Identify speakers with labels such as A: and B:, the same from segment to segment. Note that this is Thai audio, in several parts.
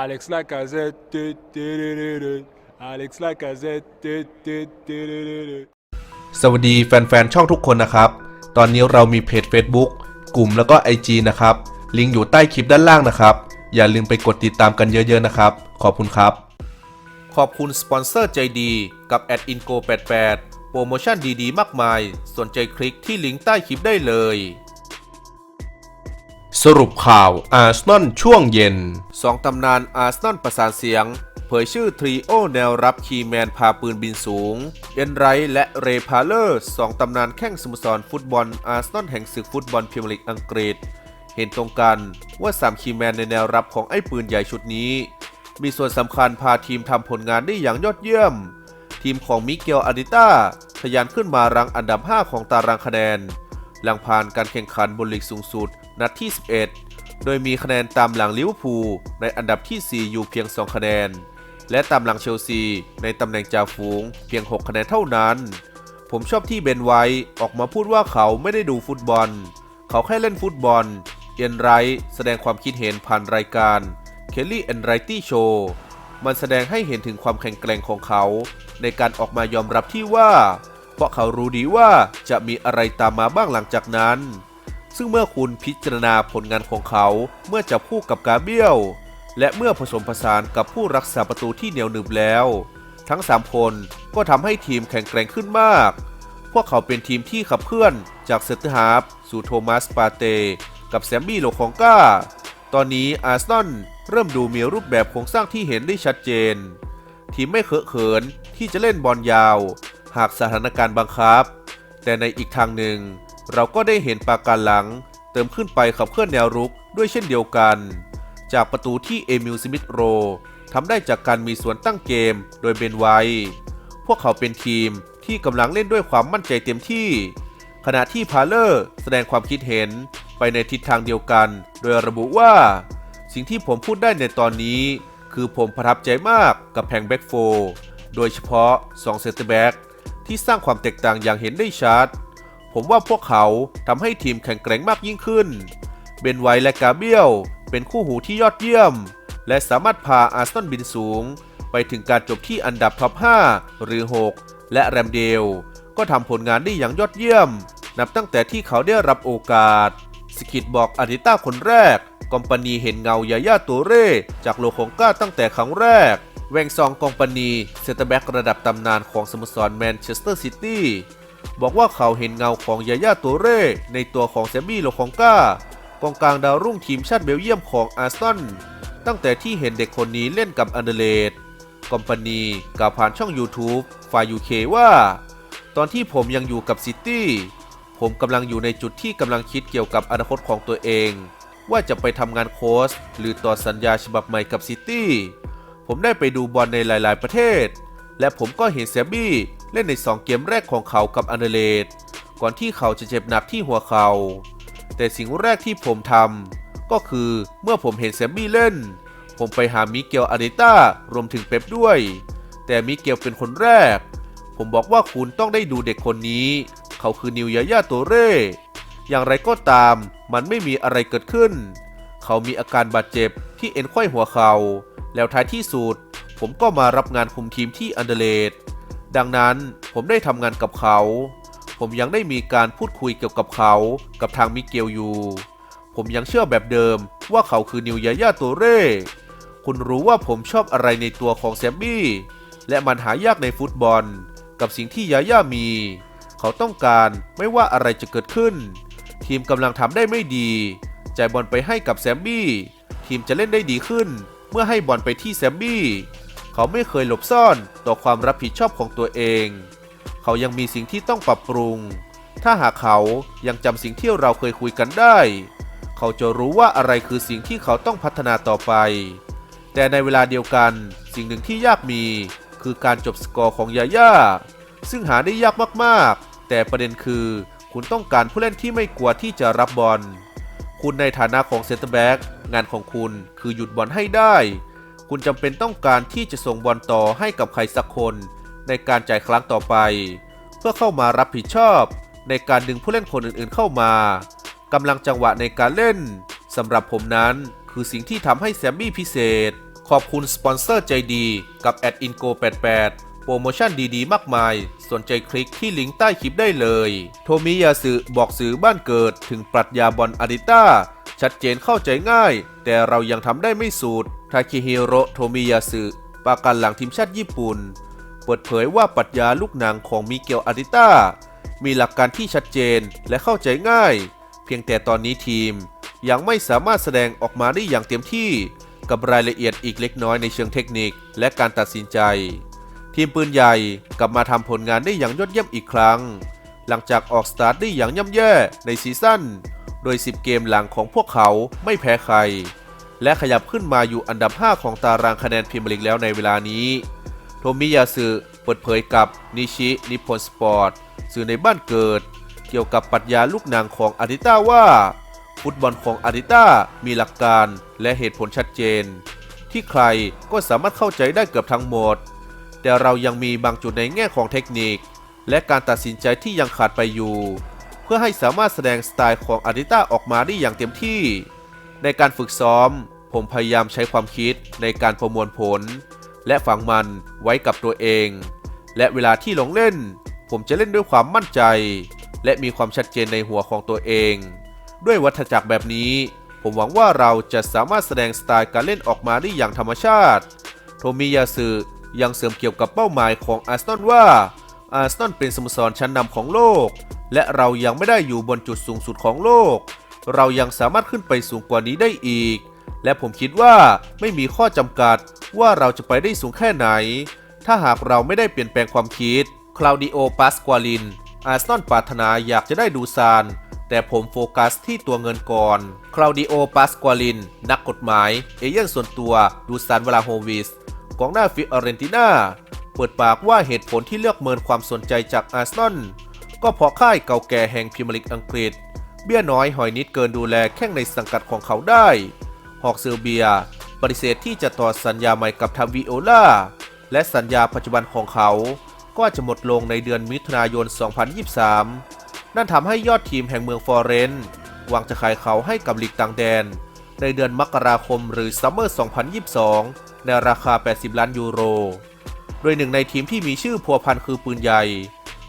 A: Alex Lacazette. du, du, du, du, du. Alex Lacazette. du, du, du, du, du, du.
B: สวัสดีแฟนๆ ช่องทุกคนนะครับ ตอนนี้เรามีเพจ Facebook กลุ่มแล้วก็ IG นะครับ ลิงก์อยู่ใต้คลิปด้านล่างนะครับ อย่าลืมไปกดติดตามกันเยอะๆนะครับ ขอบคุณครับ ขอบคุณสปอนเซอร์ใจดีกับ a d i n g o 88โปรโมชั่นดีๆ มากมาย สนใจคลิกที่ลิงก์ใต้คลิปได้เลย สรุปข่าวอาร์เซนอลช่วงเย็นสองตำนานอาร์เซนอลประสานเสียง เผยชื่อทรีโอแนวรับคีแมนพาปืนบินสูง เอ็นไรและเรพาเลอร์สองตำนานแข้งสโมสรฟุตบอลอาร์เซนอลแห่งศึกฟุตบอลพรีเมียร์ลีกอังกฤษ เห็นตรงกันว่า 3 คีแมนในแนวรับของไอ้ปืนใหญ่ชุดนี้ มีส่วนสำคัญพาทีมทำผลงานได้อย่างยอดเยี่ยม ทีมของมิเกลอาดิต้าทะยานขึ้นมารังอันดับ 5 ของตารางคะแนน หลังผ่านการแข่งขันบนลีกสูงสุด นัดที่ 11 โดยมีคะแนนตามหลังลิเวอร์พูลในอันดับที่ 4 อยู่เพียง 2 คะแนน และตามหลังเชลซี ในตำแหน่งจ่าฝูงเพียง 6 คะแนนเท่านั้น ผมชอบที่เบนไว้ออกมาพูดว่าเขาไม่ได้ดูฟุตบอล เขาแค่เล่นฟุตบอล เอ็นไรท์แสดงความคิดเห็นผ่านรายการเคลลี่แอนไรตี้โชว์มันแสดงให้เห็นถึงความแข็งแกร่งของเขา ในการออกมายอมรับที่ว่า เพราะเขารู้ดีว่าจะมีอะไรตามมาบ้างหลังจากนั้น ซึ่งเมื่อคุณพิจารณาผลงานของเขาเมื่อจับคู่กับกาเบียลและเมื่อผสมผสานกับผู้รักษาประตูที่เหนียวหนึบแล้ว ทั้ง 3 คนก็ทำให้ทีมแข็งแกร่งขึ้นมาก พวกเขาเป็นทีมที่ขับเคลื่อนจากเซนเตอร์ฮาร์ฟสู่โทมัสปาเต กับแซมมี่โลคองกาตอนนี้อาร์ซนอลเริ่มดูมีรูปแบบโครงสร้างที่เห็นได้ชัดเจน ทีมไม่เคอะเขินที่จะเล่นบอลยาว หากสถานการณ์บังคับ แต่ในอีกทางหนึ่ง เราก็ได้เห็นปาการหลัง เติมขึ้นไปขับเคลื่อนแนวรุกด้วยเช่นเดียวกัน จากประตูที่เอมิลสมิธโรทำได้จากการมีส่วนตั้งเกมโดยเบนไวท์พวกเขาเป็นทีมที่กำลังเล่นด้วยความมั่นใจเต็มที่ ขณะที่พาเลอร์แสดงความคิดเห็นไปในทิศทางเดียวกัน โดยระบุว่า สิ่งที่ผมพูดได้ในตอนนี้ คือผมประทับใจมากกับแพงแบ็กโฟโดยเฉพาะ2เซนเตอร์แบ็กที่สร้างความแตกต่างอย่างเห็นได้ชัด ผมว่าพวกเขาทำให้ทีมแข็งแกร่งมากยิ่งขึ้น เบนไวและกาเบียลเป็นคู่หูที่ยอดเยี่ยม และสามารถพาอาร์เซนอลบินสูง ไปถึงการจบที่อันดับท็อป 5 หรือ 6 และแรมเดล ก็ทำผลงานได้อย่างยอดเยี่ยม นับตั้งแต่ที่เขาได้รับโอกาส สกิดบอกอาริต้าคนแรก กอมปานีเห็นเงายาย่าตัวเร่จากโลคงก้าตั้งแต่ครั้งแรกแวงซองกองปานีเซตแบ็กระดับตำนานของสโมสรแมนเชสเตอร์ซิตี้ บอกว่าเขาเห็นเงาของยาย่าตัวเร่ ในตัวของแซมมี่โลคองก้ากองกลางดาวรุ่งทีมชาติเบลเยียมของอาร์ซนอลตั้งแต่ที่เห็นเด็กคนนี้เล่นกับอันเดเลดกอมปานีกล่าวผ่านช่อง YouTube ฝ่ายยูเคว่า ตอนที่ผมยังอยู่กับซิตี้ผมกำลังอยู่ในจุดที่กำลังคิดเกี่ยวกับอนาคตของตัวเอง ว่าจะไปทำงานโค้ชหรือต่อสัญญาฉบับใหม่กับซิตี้ผมได้ไปดูบอลในหลาย ๆ ประเทศ และผมก็เห็นแซมบี้ เล่นใน 2 เกมแรกของเขากับอันเดเลดก่อนที่เขาจะเจ็บหนักที่หัวเขาแต่สิ่งแรกที่ผมทำก็คือเมื่อผมเห็นแซมบี้เล่น ผมไปหามิเกลอาริต้ารวมถึงเป๊ปด้วย แต่มิเกลเป็นคนแรก ผมบอกว่าคุณต้องได้ดูเด็กคนนี้ เขาคือนิวยาย่าโตเร่ อย่างไรก็ตามมันไม่มีอะไรเกิดขึ้น เขามีอาการบาดเจ็บที่เอ็นไขว้หัวเขา แล้วท้ายที่สุด ผมก็มารับงานคุมทีมที่อันเดเลด ดังนั้นผมได้ทำงานกับเขา ผมยังได้มีการพูดคุยเกี่ยวกับเขากับทางมิเกลอยู่ ผมยังเชื่อแบบเดิมว่าเขาคือนิวยาย่าโตเร่ คุณรู้ว่าผมชอบอะไรในตัวของแซมมี่และมันหายากในฟุตบอล กับสิ่งที่ยาย่ามี เขาต้องการไม่ว่าอะไรจะเกิดขึ้น ทีมกำลังทำได้ไม่ดีจ่ายบอลไปให้กับแซมมี่ทีมจะเล่นได้ดีขึ้น เมื่อให้บอลไปที่แซมมี่ เขาไม่เคยหลบซ่อนต่อความรับผิดชอบของตัวเอง เขายังมีสิ่งที่ต้องปรับปรุง ถ้าหากเขายังจำสิ่งที่เราเคยคุยกันได้ เขาจะรู้ว่าอะไรคือสิ่งที่เขาต้องพัฒนาต่อไป แต่ในเวลาเดียวกันสิ่งหนึ่งที่ยากมี คือการจบสกอร์ของยาย่าซึ่งหาได้ยากมากๆ แต่ประเด็นคือ คุณต้องการผู้เล่นที่ไม่กลัวที่จะรับบอล คุณในฐานะของเซนเตอร์แบ็กงานของคุณคือหยุดบอลให้ได้ คุณจำเป็นต้องการที่จะส่งบอลต่อให้กับใครสักคน ในการจ่ายครั้งต่อไป เพื่อเข้ามารับผิดชอบ ในการดึงผู้เล่นคนอื่นๆเข้ามากำลังจังหวะในการเล่นสำหรับผมนั้นคือสิ่งที่ทำให้แซมมี่พิเศษ ขอบคุณสปอนเซอร์ใจดีกับแอดอินโก88 โปรโมชั่นดีๆ มากมาย สนใจคลิกที่ลิงก์ใต้คลิปได้เลย โทมิยาสึบอกสื่อบ้านเกิดถึงปรัชญาบอลอาดิต้า ชัดเจนเข้าใจง่าย แต่เรายังทำได้ไม่สุดทาคิฮิโรโทมิยาสึปาการหลังทีมชาติญี่ปุ่น เปิดเผยว่าปรัชญาลูกหนังของมิเกลอาดิต้ามีหลักการที่ชัดเจนและเข้าใจง่าย เพียงแต่ตอนนี้ทีมยังไม่สามารถแสดงออกมาได้อย่างเต็มที่กับรายละเอียดอีกเล็กน้อยในเชิงเทคนิคและการตัดสินใจ ทีมปืนใหญ่กลับมาทำผลงานได้อย่างยอดเยี่ยมอีกครั้ง หลังจากออกสตาร์ทได้อย่างย่ำแย่ในซีซั่น โดย 10 เกมหลังของพวกเขาไม่แพ้ใคร และขยับขึ้นมาอยู่อันดับ 5 ของตารางคะแนนพรีเมียร์ลีกแล้วในเวลานี้ โทมิยาสึเปิดเผยกับนิชินิพนสปอร์ตสื่อในบ้านเกิด เกี่ยวกับปรัชญาลูกนางของอาดิต้าว่า ฟุตบอลของอาดิต้ามีหลักการและเหตุผลชัดเจน ที่ใครก็สามารถเข้าใจได้เกือบทั้งหมด แต่เรายังมีบางจุดในแง่ของเทคนิค และการตัดสินใจที่ยังขาดไปอยู่ พื่อให้สามารถแสดงสไตล์ของอาดิต้าออกมาได้อย่างเต็มที่ ในการฝึกซ้อม ผมพยายามใช้ความคิดในการประมวลผล และฝังมันไว้กับตัวเอง และเวลาที่ลงเล่น ผมจะเล่นด้วยความมั่นใจ และมีความชัดเจนในหัวของตัวเอง ด้วยวัฏจักรแบบนี้ ผมหวังว่าเราจะสามารถแสดงสไตล์การเล่นออกมาได้อย่างธรรมชาติ โทมิยาสึยังเสริมเกี่ยวกับเป้าหมายของอาร์เซนอลว่าอาร์เซนอลเป็นสโมสรชั้นนำของโลก และเรายังไม่ได้อยู่บนจุดสูงสุดของโลก เรายังสามารถขึ้นไปสูงกว่านี้ได้อีก และผมคิดว่าไม่มีข้อจำกัดว่าเราจะไปได้สูงแค่ไหน ถ้าหากเราไม่ได้เปลี่ยนแปลงความคิด คลาวดิโอ ปาสกวาลิน อาร์เซนอลปรารถนาอยากจะได้ดูซาน แต่ผมโฟกัสที่ตัวเงินก่อน คลาวดิโอ ปาสกวาลิน นักกฎหมาย เอเย่นส่วนตัวดูซานเวลาโฮวิสกองหน้าฟิออเรนติน่า เปิดปากว่าเหตุผลที่เลือกเมินความสนใจจากอาร์เซนอล ก็พราะค่ายเก่าแก่แห่งพรีเมียร์ลีกอังกฤษ เบี้ยน้อยหอยนิดเกินดูแลแข้งในสังกัดของเขาได้ ฮอกเซอร์เบีย ปฏิเสธที่จะต่อสัญญาใหม่กับทาวิโอลาและสัญญาปัจจุบันของเขา ก็จะหมดลงในเดือนมิถุนายน 2023 นั่นทำให้ยอดทีมแห่งเมืองฟลอเรนวังจะขายเขาให้กับลีกต่างแดน ในเดือนมกราคมหรือซัมเมอร์ 2022 ในราคา 80 ล้านยูโร โดยหนึ่งในทีมที่มีชื่อพัวพันคือปืนใหญ่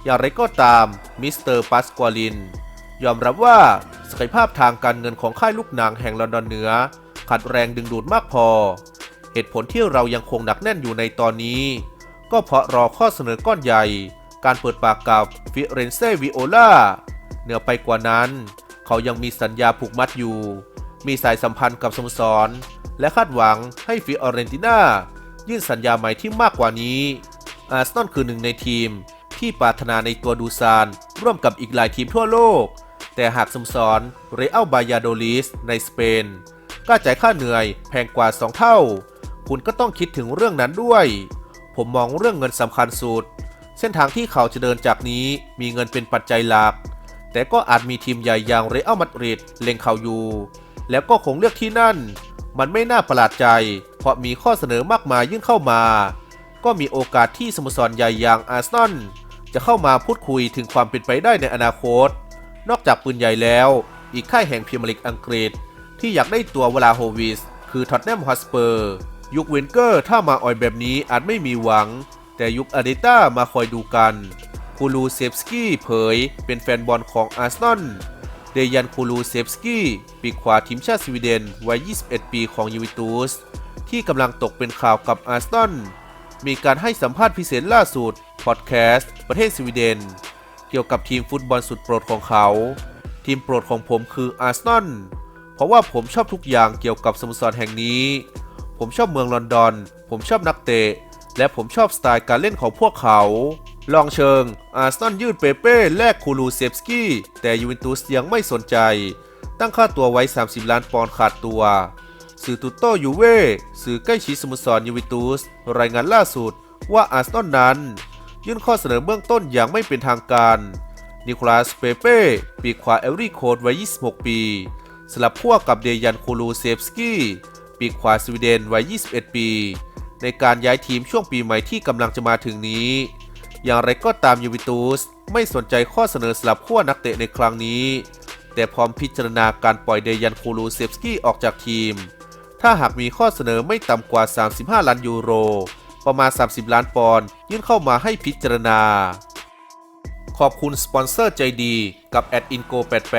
B: อย่างไรก็ตาม มิสเตอร์ปัสกวาลิน ยอมรับว่าศักยภาพทางการเงินของค่ายลูกหนังแห่งลอนดอนเหนือขาดแรงดึงดูดมากพอ เหตุผลที่เรายังคงหนักแน่นอยู่ในตอนนี้ ก็เพราะรอข้อเสนอก้อนใหญ่ การเปิดปากกับฟิเรนเซวิโอลาเหนือไปกว่านั้น เขายังมีสัญญาผูกมัดอยู่ มีสายสัมพันธ์กับสโมสร และคาดหวังให้ฟิออเรนติน่ายื่นสัญญาใหม่ที่มากกว่านี้อาร์เซนอลคือหนึ่งในทีม ที่ปรารถนาในตัวดูซาน ร่วมกับอีกหลายทีมทั่วโลก แต่หากสมสรเรอัลบายาโดลิสในสเปนกล้าจ่ายค่าเหนื่อยแพงกว่า 2 เท่า คุณก็ต้องคิดถึงเรื่องนั้นด้วย ผมมองเรื่องเงินสำคัญสุด เส้นทางที่เขาจะเดินจากนี้มีเงินเป็นปัจจัยหลัก แต่ก็อาจมีทีมใหญ่อย่างเรอัลมาดริดเล็งเขาอยู่ แล้วก็คงเลือกที่นั่น มันไม่น่าประหลาดใจ เพราะมีข้อเสนอมากมายยื่นเข้ามา ก็มีโอกาสที่สโมสรใหญ่อย่างอาร์เซนอล จะเข้ามาพูดคุยถึงความเป็นไปได้ในอนาคต นอกจากปืนใหญ่แล้ว อีกค่ายแห่งพรีเมียร์ลีกอังกฤษ ที่อยากได้ตัวเวลาโฮวิส คือท็อตแนมฮอสเปอร์ ยุคเวนเกอร์ถ้ามาอ่อยแบบนี้อาจไม่มีหวัง แต่ยุคอาริต้ามาคอยดูกันคูลูเซฟสกี้เผย เป็นแฟนบอลของอาร์เซนอลเดยันคูลูเซฟสกี้ปีกขวาทีมชาติสวีเดนวัย 21 ปีของยูวิตูสที่กำลังตกเป็นข่าวกับอาร์เซนอลมีการให้สัมภาษณ์พิเศษล่าสุด พอดแคสต์ประเทศสวีเดน เกี่ยวกับทีมฟุตบอลสุดโปรดของเขา ทีมโปรดของผมคืออาร์เซนอลเพราะว่าผมชอบทุกอย่างเกี่ยวกับสโมสรแห่งนี้ ผมชอบเมืองลอนดอน ผมชอบนักเตะ และผมชอบสไตล์การเล่นของพวกเขาลองเชิง อาร์เซนอลยืดเปเป้แลกคูลูเซฟสกี้ แต่ยูเวนตุสยังไม่สนใจ ตั้งค่าตัวไว้ 30 ล้านปอนด์ขาดตัว สื่อตุโตยูเว่สื่อใกล้ชิดสโมสรยูเวนตุส รายงานล่าสุดว่าอาร์เซนอลนั้น ยื่นข้อเสนอเบื้องต้นอย่างไม่เป็นทางการ นิโคลัสเปเป้ ปีกขวาเอลรี่โคดวัย 26 ปี สลับขั้วกับเดยันคูลูเซฟสกี้ ปีกขวาสวีเดนวัย 21 ปี ในการย้ายทีมช่วงปีใหม่ที่กำลังจะมาถึงนี้ อย่างไรก็ตามยูวนตุสไม่สนใจข้อเสนอสลับขั้วนักเตะในครั้งนี้ แต่พร้อมพิจารณาการปล่อยเดยันคูลูเซฟสกี้ออกจากทีม ถ้าหากมีข้อเสนอไม่ต่ำกว่า 35 ล้านยูโร ประมาณ 30 ล้านปอนด์ยื่นเข้ามาให้พิจารณา ขอบคุณสปอนเซอร์ใจดีกับแอดอินโก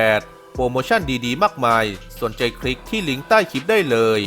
B: 88โปรโมชั่นดีๆ มากมาย สนใจคลิกที่ลิงก์ใต้คลิปได้เลย